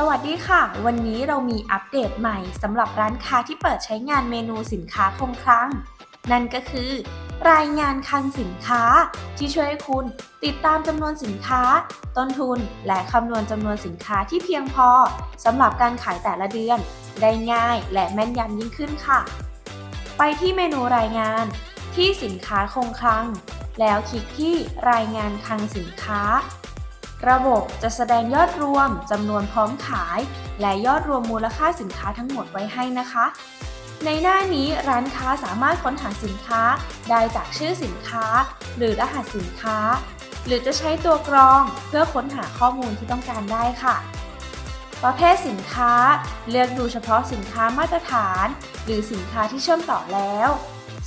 สวัสดีค่ะ วันนี้เรามีอัปเดตใหม่สำหรับร้านค้าที่เปิดใช้งานเมนูสินค้าคงคลัง นั่นก็คือ รายงานคลังสินค้า ที่ช่วยให้คุณติดตามจำนวนสินค้า ต้นทุน และคำนวณจำนวนสินค้าที่เพียงพอสำหรับการขายแต่ละเดือน ได้ง่ายและแม่นยำยิ่งขึ้นค่ะ ไปที่เมนูรายงาน ที่สินค้าคงคลัง แล้วคลิกที่รายงานคลังสินค้า ระบบจะแสดงยอดรวมจำนวนพร้อมขาย และยอดรวมมูลค่าสินค้าทั้งหมดไว้ให้นะคะ ในหน้านี้ร้านค้าสามารถค้นหาสินค้าได้จากชื่อสินค้า หรือรหัสสินค้า หรือจะใช้ตัวกรองเพื่อค้นหาข้อมูลที่ต้องการได้ค่ะ ประเภทสินค้า เลือกดูเฉพาะสินค้ามาตรฐาน หรือสินค้าที่เชื่อมต่อแล้ว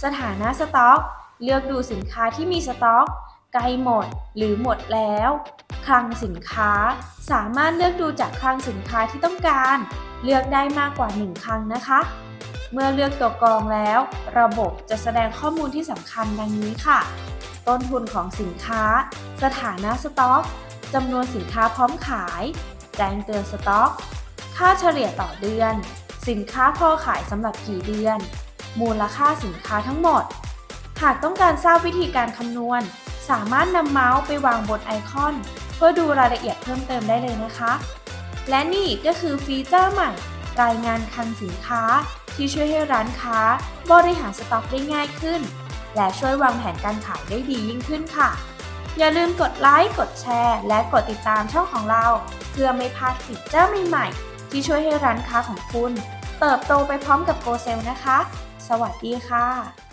สถานะสต็อก เลือกดูสินค้าที่มีสต็อก ใกล้หมดหรือหมดแล้ว คลังสินค้า สามารถเลือกดูจากคลังสินค้าที่ต้องการ เลือกได้มากกว่า 1 คลังนะคะ เมื่อเลือกตัวกรองแล้ว ระบบจะแสดงข้อมูลที่สำคัญดังนี้ค่ะ ต้นทุนของสินค้า สถานะสต็อกจำนวนสินค้าพร้อมขาย แจ้งเตือนสต็อก ค่าเฉลี่ยต่อเดือน สินค้าพอขายสำหรับกี่เดือน มูลค่าสินค้าทั้งหมด หากต้องการทราบวิธีการคำนวณ สามารถนำเมาส์ไปวางบนไอคอน เพื่อดูรายละเอียดเพิ่มเติมได้เลยนะคะ และนี่ก็คือฟีเจอร์ใหม่ รายงานคลังสินค้า ที่ช่วยให้ร้านค้า บริหารสต็อกได้ง่ายขึ้น และช่วยวางแผนการขายได้ดียิ่งขึ้นค่ะ อย่าลืมกดไลค์กดแชร์ และกดติดตามช่องของเรา เพื่อไม่พลาดฟีเจอร์ใหม่ๆที่ช่วยให้ร้านค้าของคุณ เติบโตไปพร้อมกับโกเซลนะคะ สวัสดีค่ะ